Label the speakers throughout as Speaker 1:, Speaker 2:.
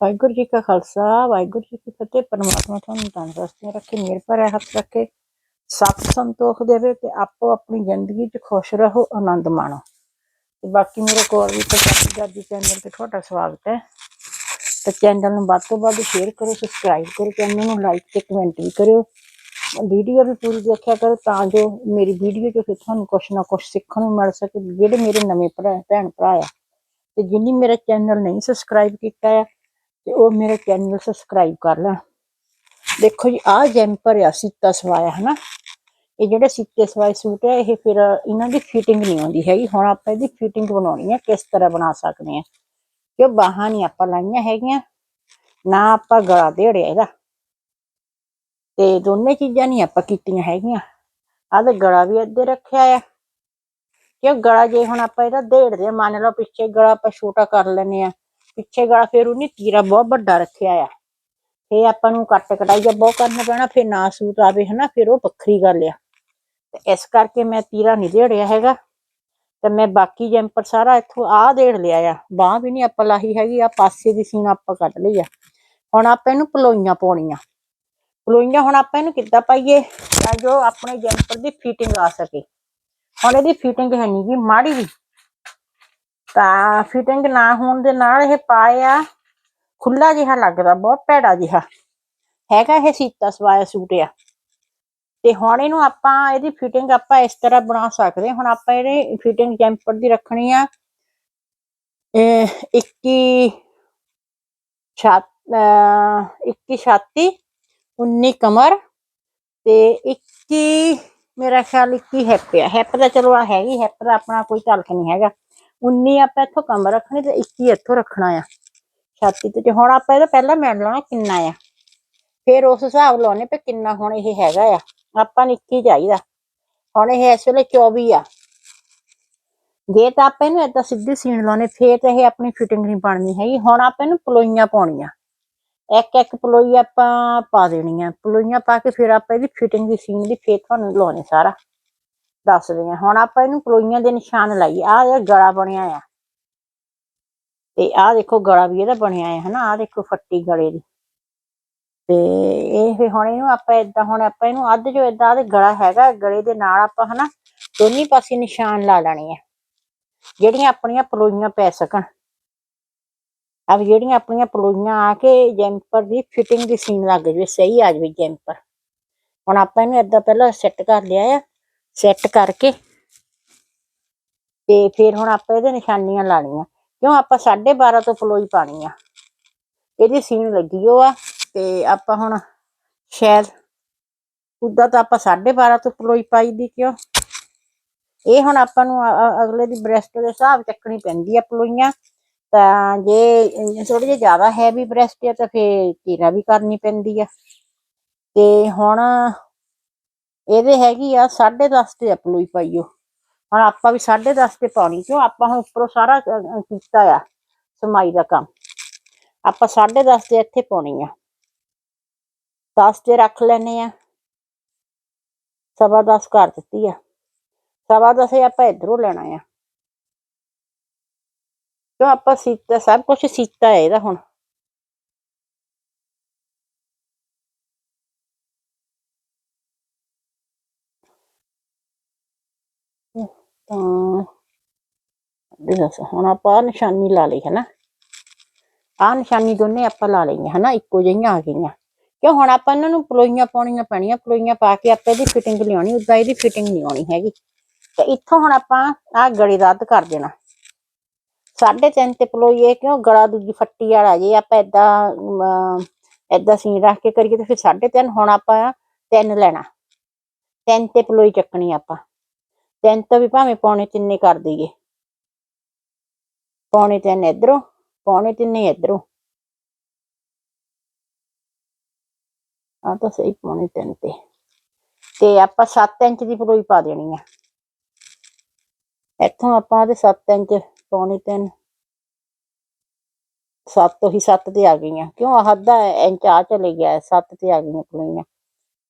Speaker 1: ਵਾਹਿਗੁਰੂ ਜੀ ਕਾ ਖਾਲਸਾ, ਵਾਹਿਗੁਰੂ ਜੀ ਕੀ ਫਤਿਹ। ਪਰਮਾਤਮਾ ਤੁਹਾਨੂੰ ਤੰਦਰੁਸਤੀਆਂ ਰੱਖੇ, ਮਿਹਰ ਭਰਿਆ ਹੱਥ ਰੱਖੇ। ਸਤ ਸੰਤੋਖ ਦੇਵੇ ਤੇ ਆਪੋ ਆਪਣੀ ਜ਼ਿੰਦਗੀ 'ਚ ਖੁਸ਼ ਰਹੋ, ਆਨੰਦ ਮਾਣੋ। ਤੇ ਬਾਕੀ ਮੇਰੇ ਕੋਲ ਵੀ ਪੰਜਾਬੀ ਜਾਦੀ ਚੈਨਲ ਤੇ ਤੁਹਾਡਾ ਸਵਾਗਤ ਹੈ। ਤੇ ਚੈਨਲ ਨੂੰ ਵੱਧ ਤੋਂ ਵੱਧ ਸ਼ੇਅਰ ਕਰੋ, ਸਬਸਕ੍ਰਾਈਬ ਕਰੋ, ਚੈਨਲ ਨੂੰ ਲਾਈਕ ਤੇ ਕਮੈਂਟ ਵੀ ਕਰਿਓ। ਵੀਡੀਓ ਵੀ ਪੂਰੀ ਦੇਖਿਆ ਕਰੋ ਤਾਂ ਜੋ ਮੇਰੀ ਵੀਡੀਓ 'ਚ ਫਿਰ ਤੁਹਾਨੂੰ ਕੁਛ ਨਾ ਕੁਛ ਸਿੱਖਣ ਨੂੰ ਮਿਲ ਸਕੇ, ਜਿਹੜੇ ਮੇਰੇ ਨਵੇਂ ਭਰਾ, ਭੈਣ ਭਰਾ ਆ। ਤੇ ਜਿਨੀ ਮੇਰਾ ਚੈਨਲ ਨਹੀਂ ਸਬਸਕ੍ਰਾਈਬ ਕੀਤਾ ਆ ਤੇ ਉਹ ਮੇਰੇ ਚੈਨਲ ਸਬਸਕ੍ਰਾਈਬ ਕਰ ਲੈਣ ਦੇਖੋ ਜੀ, ਆਹ ਜੈਂਪਰ ਆ ਸੀਤਾ ਸਵਾਇਆ, ਹਨਾ? ਇਹ ਜਿਹੜੇ ਸੀਤੇ ਸਵਾਏ ਸੂਟ ਆ, ਇਹ ਫਿਰ ਇਹਨਾਂ ਦੀ ਫਿਟਿੰਗ ਨਹੀਂ ਆਉਂਦੀ ਹੈਗੀ। ਹੁਣ ਆਪਾਂ ਇਹਦੀ ਫਿਟਿੰਗ ਬਣਾਉਣੀ ਆ, ਕਿਸ ਤਰ੍ਹਾਂ ਬਣਾ ਸਕਦੇ ਆ। ਕਿ ਬਾਹਾਂ ਨਹੀਂ ਆਪਾਂ ਲਾਈਆਂ ਹੈਗੀਆਂ, ਨਾ ਆਪਾਂ ਗਲਾ ਦੇੜਿਆ ਇਹਦਾ। ਤੇ ਦੋਨੇ ਚੀਜ਼ਾਂ ਨਹੀਂ ਆਪਾਂ ਕੀਤੀਆਂ ਹੈਗੀਆਂ। ਆਹ ਤੇ ਗਲਾ ਵੀ ਅੱਧੇ ਰੱਖਿਆ ਆ। ਕਿ ਗਲਾ ਜੇ ਹੁਣ ਆਪਾਂ ਇਹਦਾ ਦੇੜਦੇ ਆ, ਮੰਨ ਲਓ ਪਿੱਛੇ ਗਲਾ ਆਪਾਂ ਛੋਟਾ ਕਰ ਲੈਨੇ ਆ। ਪਿੱਛੇ ਗਲਾ ਫਿਰ ਉਹਨੇ ਤੀਰਾ ਬਹੁਤ ਵੱਡਾ ਰੱਖਿਆ ਆ। ਫੇ ਆਪਾਂ ਨੂੰ ਕੱਟ ਕਟਾਈਆ ਬਹੁਤ ਕਰਨਾ ਪੈਣਾ, ਫਿਰ ਨਾ ਸੂਟ ਆਵੇ ਹਨਾ, ਫਿਰ ਉਹ ਵੱਖਰੀ ਗੱਲ ਆ। ਤੇ ਇਸ ਕਰਕੇ ਮੈਂ ਤੀਰਾ ਨਹੀਂ ਦੇੜਿਆ ਹੈਗਾ। ਤੇ ਮੈਂ ਬਾਕੀ ਜੈਂਪਰ ਸਾਰਾ ਇੱਥੋਂ ਆਹ ਦੇੜ ਲਿਆ ਆ। ਬਾਹ ਵੀ ਨਹੀਂ ਆਪਾਂ ਲਾਹੀ ਹੈਗੀ ਆ ਪਾਸੇ ਦੀ ਸੀਨ ਆਪਾਂ ਕੱਢ ਲਈ ਆ। ਹੁਣ ਆਪਾਂ ਇਹਨੂੰ ਪਲੋਈਆਂ ਪਾਉਣੀਆਂ। ਪਲੋਈਆਂ ਹੁਣ ਆਪਾਂ ਇਹਨੂੰ ਕਿੱਦਾਂ ਪਾਈਏ? ਤਾਂ ਜੋ ਆਪਣੇ ਜੈਂਪਰ ਦੀ ਫਿਟਿੰਗ ਆ ਸਕੇ। ਹੁਣ ਇਹਦੀ ਫਿਟਿੰਗ ਹੈ ਨਹੀਂ ਗੀ, ਮਾੜੀ ਵੀ ਤਾਂ ਫਿਟਿੰਗ ਨਾ ਹੋਣ ਦੇ ਨਾਲ ਇਹ ਪਾਇਆ ਖੁੱਲਾ ਜਿਹਾ ਲੱਗਦਾ, ਬਹੁਤ ਭੈੜਾ ਜਿਹਾ। ਹੈਗਾ ਇਹ ਸੀਤਾ ਸਵਾਇਆ ਸੂਟ ਆ। ਤੇ ਹੁਣ ਇਹਨੂੰ ਆਪਾਂ, ਇਹਦੀ ਫਿਟਿੰਗ ਆਪਾਂ ਇਸ ਤਰ੍ਹਾਂ ਬਣਾ ਸਕਦੇ ਹਾਂ। ਹੁਣ ਆਪਾਂ ਇਹਦੀ ਫਿਟਿੰਗ ਜੈਂਪਰ ਦੀ ਰੱਖਣੀ ਆ। ਇਹ 21 ਛਾਤ 21 ਛਾਤੀ 19 ਕਮਰ ਤੇ 21 ਮੇਰਾ ਖਿਆਲ 21 ਹੈਪ ਆ। ਹੈਪ ਦਾ ਚਲੋ ਆ ਹੈਗੀ, ਹੈਪ ਦਾ ਆਪਣਾ ਕੋਈ ਤਲਕ ਨਹੀਂ ਹੈਗਾ। 19 ਆਪਾਂ ਇੱਥੋਂ ਕੰਮ ਰੱਖਣੀ ਤੇ 21 ਇੱਥੋਂ ਰੱਖਣਾ ਆ। ਛਾਤੀ ਤੇ ਹੁਣ ਆਪਾਂ ਇਹਦਾ ਪਹਿਲਾਂ ਮੈਨ ਲਾਉਣਾ ਕਿੰਨਾ ਆ। ਫਿਰ ਉਸ ਹਿਸਾਬ ਲਾਉਣੇ ਪਏ ਕਿੰਨਾ ਹੁਣ ਇਹ ਹੈਗਾ ਆ। ਆਪਾਂ ਨੂੰ 21 ਚਾਹੀਦਾ। ਹੁਣ ਇਹ ਇਸ ਵੇਲੇ 24 ਆ। ਜੇ ਤਾਂ ਆਪਾਂ ਇਹਨੂੰ ਏਦਾਂ ਸਿੱਧੀ ਸੀਣ ਲਾਉਣੇ, ਫੇਰ ਤਾਂ ਇਹ ਆਪਣੀ ਫਿਟਿੰਗ ਨਹੀਂ ਬਣਨੀ ਹੈਗੀ। ਹੁਣ ਆਪਾਂ ਇਹਨੂੰ ਪਲੋਈਆਂ ਪਾਉਣੀਆਂ। ਇੱਕ ਇੱਕ ਪਲੋਈ ਆਪਾਂ ਪਾ ਦੇਣੀ ਆ ਪਲੋਈਆਂ ਪਾ ਕੇ ਫਿਰ ਆਪਾਂ ਇਹਦੀ ਫਿਟਿੰਗ ਦੀ ਸੀਣ ਦੀ ਫੇਰ ਤੁਹਾਨੂੰ ਲਾਉਣੇ ਸਾਰਾ। ਦੱਸਦੇ ਆ ਹੁਣ ਆਪਾਂ ਇਹਨੂੰ ਪਲੋਈਆਂ ਦੇ ਨਿਸ਼ਾਨ ਲਾਈਏ। ਆਹ ਇਹ ਗਲਾ ਬਣਿਆ ਆ। ਤੇ ਆਹ ਦੇਖੋ ਗਲਾ ਵੀ ਇਹਦਾ ਬਣਿਆ ਆ, ਹਨਾ? ਆਹ ਦੇਖੋ ਫੱਟੀ ਗਲੇ ਦੀ। ਤੇ ਇਹ ਫਿਰ ਹੁਣ ਇਹਨੂੰ ਆਪਾਂ ਏਦਾਂ, ਹੁਣ ਆਪਾਂ ਇਹਨੂੰ ਅੱਧ ਜੋ ਏਦਾਂ ਦੇ ਗਲਾ ਹੈਗਾ ਗਲੇ ਦੇ ਨਾਲ ਆਪਾਂ, ਹਨਾ? ਦੋਨੀ ਪਾਸੇ ਨਿਸ਼ਾਨ ਲਾ ਲੈਣੇ ਆ। ਜਿਹੜੀਆਂ ਆਪਣੀਆਂ ਪਲੋਈਆਂ ਪੈ ਸਕਣ। ਅਬ ਜਿਹੜੀਆਂ ਆਪਣੀਆਂ ਪਲੋਈਆਂ ਆ ਕੇ ਜੈਂਪਰ ਦੀ ਫਿਟਿੰਗ ਦੀ ਸੀਨ ਲੱਗ ਜਵੇ, ਸਹੀ ਆ ਜਵੇ ਜੈਂਪਰ। ਹੁਣ ਆਪਾਂ ਇਹਨੂੰ ਏਦਾਂ ਪਹਿਲਾਂ ਸੈੱਟ ਕਰ ਲਿਆ ਆ। ਸੈੱਟ ਕਰਕੇ ਤੇ ਫਿਰ ਹੁਣ ਆਪਾਂ ਇਹਦੇ ਨਿਸ਼ਾਨੀਆਂ ਲਾਣੀਆਂ ਕਿਉਂ ਆਪਾਂ 12.5 ਤੋਂ ਪਲੋਈ ਪਾਣੀ ਆ। ਇਹਦੀ ਸੀਨ ਲੱਗੀ ਹੋ ਆ ਤੇ ਆਪਾਂ ਹੁਣ ਸ਼ਾਇਦ ਉਦਾਂ ਤਾਂ ਆਪਾਂ 12.5 ਤੋਂ ਪਲੋਈ ਪਾਈ ਦੀ ਕਿਉਂ। ਇਹ ਹੁਣ ਆਪਾਂ ਨੂੰ ਅਗਲੇ ਦੀ ਬ੍ਰੈਸਟ ਦੇ ਹਿਸਾਬ ਚੱਕਣੀ ਪੈਂਦੀ ਆ ਪਲੋਈਆਂ ਤਾਂ ਜੇ ਥੋੜੀ ਜਿਹੀ ਜ਼ਿਆਦਾ ਹੈਵੀ ਬ੍ਰੈਸਟ ਆ ਤਾਂ ਫੇਰ ਤੀਰਾ ਵੀ ਕਰਨੀ ਪੈਂਦੀ ਆ। ਤੇ ਹੁਣ ਇਹਦੇ ਹੈਗੀ ਆ 10.5 ਤੇ ਆ ਪਲੋਈ ਪਾਈਓ। ਹੁਣ ਆਪਾਂ ਵੀ 10.5 ਤੇ ਪਾਉਣੀ, ਕਿਉਂ? ਆਪਾਂ ਹੁਣ ਉੱਪਰੋਂ ਸਾਰਾ ਕੀਤਾ ਆ ਸਮਾਈ ਦਾ ਕੰਮ। ਆਪਾਂ 10.5 ਤੇ ਇੱਥੇ ਪਾਉਣੀ ਆ। 10 ਤੇ ਰੱਖ ਲੈਨੇ ਆ। ਸਵਾ 10 ਕਰ ਦਿੱਤੀ ਆ। ਸਵਾ 10 ਆਪਾਂ ਇਧਰੋਂ ਲੈਣਾ ਆ। ਕਿਉਂ? ਆਪਾਂ ਸੀਤਾ, ਸਭ ਕੁਝ ਸੀਤਾ ਹੈ ਇਹਦਾ ਹੁਣ ਤਾਂ ਇਹ ਦੱਸ ਹੁਣ ਆਪਾਂ ਆਹ ਨਿਸ਼ਾਨੀ ਲਾ ਲਈ ਹੈ ਨਾ ਆਹ ਨਿਸ਼ਾਨੀ ਦੋਨੇ ਆਪਾਂ ਲਾ ਲਈਆਂ, ਹਨਾ? ਇੱਕੋ ਜਿਹੀਆਂ ਆ ਗਈਆਂ। ਕਿਉਂ? ਹੁਣ ਆਪਾਂ ਇਹਨਾਂ ਨੂੰ ਪਲੋਈਆਂ ਪਾਉਣੀਆਂ ਪੈਣੀਆਂ, ਪਲੋਈਆਂ ਪਾ ਕੇ ਆਪਾਂ ਇਹਦੀ ਫਿਟਿੰਗ ਲਿਆਉਣੀ, ਉਦਾਂ ਇਹਦੀ ਫਿਟਿੰਗ ਨਹੀਂ ਆਉਣੀ ਹੈਗੀ। ਤੇ ਇੱਥੋਂ ਹੁਣ ਆਪਾਂ ਆਹ ਗਲੇ ਰੱਦ ਕਰ ਦੇਣਾ। ਸਾਢੇ ਤਿੰਨ ਤੇ ਪਲੋਈ ਇਹ ਕਿਉਂ? ਗਲਾ ਦੂਜੀ ਫੱਟੀ ਵਾਲਾ ਜੇ ਆਪਾਂ ਏਦਾਂ ਏਦਾਂ ਸੀਨ ਰੱਖ ਕੇ ਕਰੀਏ ਤੇ ਫਿਰ ਸਾਢੇ ਤਿੰਨ, ਹੁਣ ਆਪਾਂ ਤਿੰਨ ਲੈਣਾ। ਤਿੰਨ ਤੇ ਪਲੋਈ ਚੱਕਣੀ ਆਪਾਂ। ਤਿੰਨ ਤੋਂ ਵੀ ਭਾਵੇਂ ਪੌਣੇ ਤਿੰਨੇ ਕਰ ਦਈਏ। ਪੌਣੇ ਤਿੰਨ ਇਧਰੋਂ, ਪੌਣੇ ਤਿੰਨੇ ਇਧਰੋਂ। ਆ ਤਾਂ ਸਹੀ ਪੌਣੇ ਤਿੰਨ ਤੇ। ਤੇ ਆਪਾਂ 7 ਇੰਚ ਦੀ ਪਲੋਈ ਪਾ ਦੇਣੀ ਆ। ਇੱਥੋਂ ਆਪਾਂ ਤੇ 7 ਇੰਚ, ਪੌਣੇ ਤਿੰਨ, ਸੱਤ ਤੋਂ ਹੀ 7 ਤੇ ਆ ਗਈਆਂ। ਕਿਉਂ ਆਹ ਅੱਧਾ ਇੰਚ ਆ ਚਲੇ ਗਿਆ 7 ਤੇ ਆ ਗਈਆਂ ਪਲੋਈਆਂ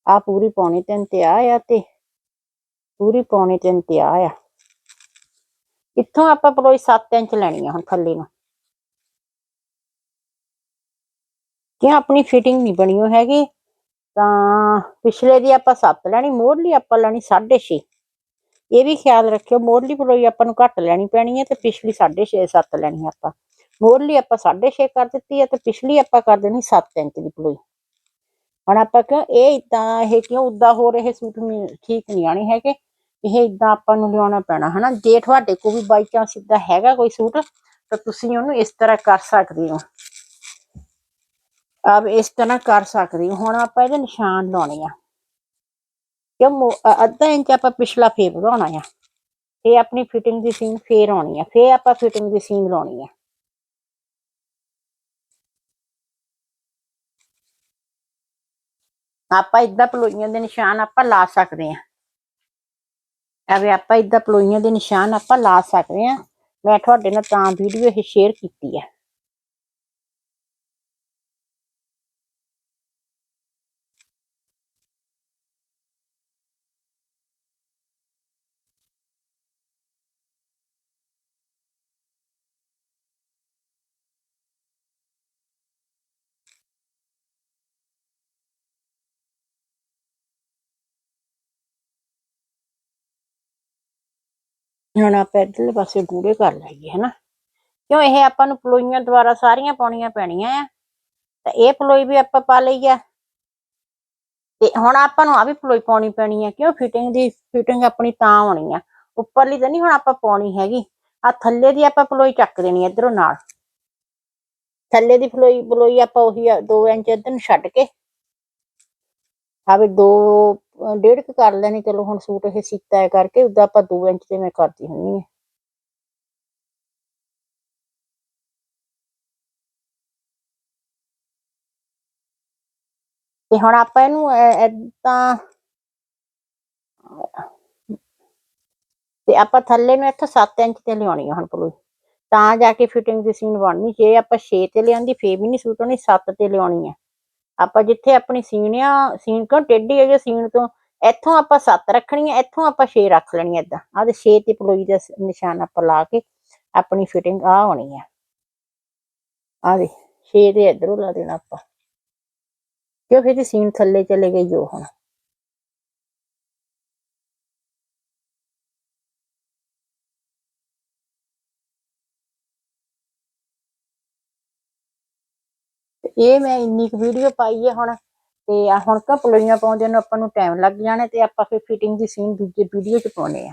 Speaker 1: ਆ ਪੂਰੀ ਪੌਣੇ ਤਿੰਨ ਤੇ ਆ ਆ ਤੇ, ਪੂਰੀ ਪੌਣੇ ਤਿੰਨ ਤੇ ਆ ਆ। ਇੱਥੋਂ ਆਪਾਂ ਪਲੋਈ 7 ਇੰਚ ਲੈਣੀ ਆ ਹੁਣ ਥੱਲੇ ਨੂੰ। ਕਿ ਆਪਣੀ ਫਿਟਿੰਗ ਨਹੀਂ ਬਣੀ ਹੋ ਹੈਗੀ, ਤਾਂ ਪਿਛਲੇ ਦੀ ਆਪਾਂ 7 ਲੈਣੀ, ਮੋਢਲੀ ਆਪਾਂ ਲੈਣੀ 6.5 ਇਹ ਵੀ ਖਿਆਲ ਰੱਖਿਓ, ਮੋਢਲੀ ਪਲੋਈ ਆਪਾਂ ਨੂੰ ਘੱਟ ਲੈਣੀ ਪੈਣੀ ਹੈ ਤੇ ਪਿਛਲੀ 6.5 7 ਲੈਣੀ ਆਪਾਂ। ਮੋਢਲੀ ਆਪਾਂ 6.5 ਕਰ ਦਿੱਤੀ ਹੈ ਤੇ ਪਿਛਲੀ ਆਪਾਂ ਕਰ ਦੇਣੀ 7 ਇੰਚ ਦੀ ਪਲੋਈ ਹੁਣ ਆਪਾਂ ਕਿਉਂ, ਇਹ ਇਦਾਂ ਇਹ ਕਿਉਂ ਉਦਾਂ ਹੋ ਰਹੇ ਸੂਟ ਠੀਕ ਨਹੀਂ ਆਣੇ ਹੈਗੇ। ਇਹ ਇਦਾਂ ਆਪਾਂ ਨੂੰ ਲਿਆਉਣਾ ਪੈਣਾ, ਹਨਾ? ਜੇ ਤੁਹਾਡੇ ਕੋਲ ਵੀ ਬਾਈ ਚਾਂਸ ਇਦਾਂ ਹੈਗਾ ਕੋਈ ਸੂਟ, ਤਾਂ ਤੁਸੀਂ ਉਹਨੂੰ ਇਸ ਤਰ੍ਹਾਂ ਕਰ ਸਕਦੇ ਹੋ। ਆਪ ਇਸ ਤਰ੍ਹਾਂ ਕਰ ਸਕਦੇ ਹੋ। ਹੁਣ ਆਪਾਂ ਇਹਦੇ ਨਿਸ਼ਾਨ ਲਾਉਣੇ ਆ। ਕਿਉਂ ਅੱਧਾ ਇੰਚ ਆਪਾਂ ਪਿਛਲਾ ਫੇਰ ਵਧਾਉਣਾ ਆ। ਇਹ ਆਪਣੀ ਫਿਟਿੰਗ ਦੀ ਸੀਨ ਫੇਰ ਆਉਣੀ ਆ। ਫੇਰ ਆਪਾਂ ਫਿਟਿੰਗ ਦੀ ਸੀਨ ਲਾਉਣੀ ਆ। ਆਪਾਂ ਇਦਾਂ ਪਲੋਈਆਂ ਦੇ ਨਿਸ਼ਾਨ ਆਪਾਂ ਲਾ ਸਕਦੇ ਆ। ਐਵੇਂ ਆਪਾਂ ਇਦਾਂ ਪਲੋਈਆਂ ਦੇ ਨਿਸ਼ਾਨ ਆਪਾਂ ਲਾ ਸਕਦੇ ਆ ਮੈਂ ਤੁਹਾਡੇ ਨਾਲ ਤਾਂ ਵੀਡੀਓ ਇਹ ਸ਼ੇਅਰ ਕੀਤੀ ਹੈ। ਹੁਣ ਆਪਾਂ ਇੱਧਰਲੇ ਪਾਸੇ ਗੂੜੇ ਕਰ ਲਈਏ, ਹਨਾ? ਕਿਉਂ ਇਹ ਆਪਾਂ ਨੂੰ ਪਲੋਈਆਂ ਦੁਆਰਾ ਸਾਰੀਆਂ ਪਾਉਣੀਆਂ ਪੈਣੀਆਂ ਆ? ਤਾਂ ਇਹ ਪਲੋਈ ਵੀ ਆਪਾਂ ਪਾ ਲਈ ਆ। ਤੇ ਹੁਣ ਆਪਾਂ ਨੂੰ ਆ ਵੀ ਪਲੋਈ ਪਾਉਣੀ ਪੈਣੀ ਆ, ਕਿਉਂ ਫਿਟਿੰਗ ਦੀ ਫਿਟਿੰਗ ਆਪਣੀ ਤਾਂ ਆਉਣੀ ਆ। ਉੱਪਰਲੀ ਤਾਂ ਨਹੀਂ ਹੁਣ ਆਪਾਂ ਪਾਉਣੀ ਹੈਗੀ। ਆ ਥੱਲੇ ਦੀ ਆਪਾਂ ਪਲੋਈ ਚੱਕ ਦੇਣੀ ਆ ਇਧਰੋਂ ਨਾਲ। ਥੱਲੇ ਦੀ ਪਲੋਈ ਪਲੋਈ ਆਪਾਂ ਉਹੀ 2 ਇੰਚ ਇੱਧਰ ਨੂੰ ਛੱਡ ਕੇ। ਆ ਵੀ 2 ਡੇਢ ਕੁ ਕਰ ਲੈਣੀ, ਚਲੋ ਹੁਣ ਸੂਟ ਇਹ ਸੀਤਾ ਹੈ ਕਰਕੇ ਉਦਾਂ ਆਪਾਂ 2 ਇੰਚ ਤੇ ਮੈਂ ਕਰਦੀ ਹੁੰਨੀ ਆ। ਤੇ ਹੁਣ ਆਪਾਂ ਇਹਨੂੰ ਇਦਾਂ ਤੇ ਆਪਾਂ ਥੱਲੇ ਨੂੰ ਇੱਥੋਂ 7 ਇੰਚ ਤੇ ਲਿਆਉਣੀ ਆ ਹੁਣ ਪਲੋਈ ਤਾਂ ਜਾ ਕੇ ਫਿਟਿੰਗ ਦੀ ਸੀਨ ਬਣਨੀ। ਜੇ ਆਪਾਂ 6 ਤੇ ਲਿਆਂਦੀ, ਫੇਰ ਵੀ ਨਹੀਂ ਸੂਟ ਹੋਣੀ 7 ਤੇ ਲਿਆਉਣੀ ਆ। ਆਪਾਂ ਜਿੱਥੇ ਆਪਣੀ ਸੀਨ ਆ, ਸੀਨ ਟੇਢੀ ਹੈ ਜੇ ਤੋਂ? ਇੱਥੋਂ ਆਪਾਂ 7 ਰੱਖਣੀ ਹੈ, ਇੱਥੋਂ ਆਪਾਂ 6 ਰੱਖ ਲੈਣੀ ਏਦਾਂ ਆਹ ਤੇ 6 ਤੇ ਪਲੋਈ ਦਾ ਨਿਸ਼ਾਨ ਆਪਾਂ ਲਾ ਕੇ ਆਪਣੀ ਫਿਟਿੰਗ ਆ ਹੋਣੀ ਆ ਆਹ ਦੇ 6 ਦੇ ਇਧਰੋਂ ਲਾ ਦੇਣਾ ਆਪਾਂ। ਕਿਉਂ ਫਿਰ ਸੀਣ ਥੱਲੇ ਚਲੇ ਗਈ ਜੋ ਹੁਣ? ਇਹ ਮੈਂ ਇੰਨੀ ਕੁ ਵੀਡੀਓ ਪਾਈ ਹੈ ਹੁਣ ਤੇ ਹੁਣ ਕਾ ਪਲੋਈਆਂ ਪਾਉਂਦੇ ਨੂੰ, ਆਪਾਂ ਨੂੰ ਟਾਈਮ ਲੱਗ ਜਾਣਾ ਤੇ ਆਪਾਂ ਫਿਰ ਫਿਟਿੰਗ ਦੀ ਸੀਨ ਦੂਜੇ ਵੀਡੀਓ ਚ ਪਾਉਣੇ ਆ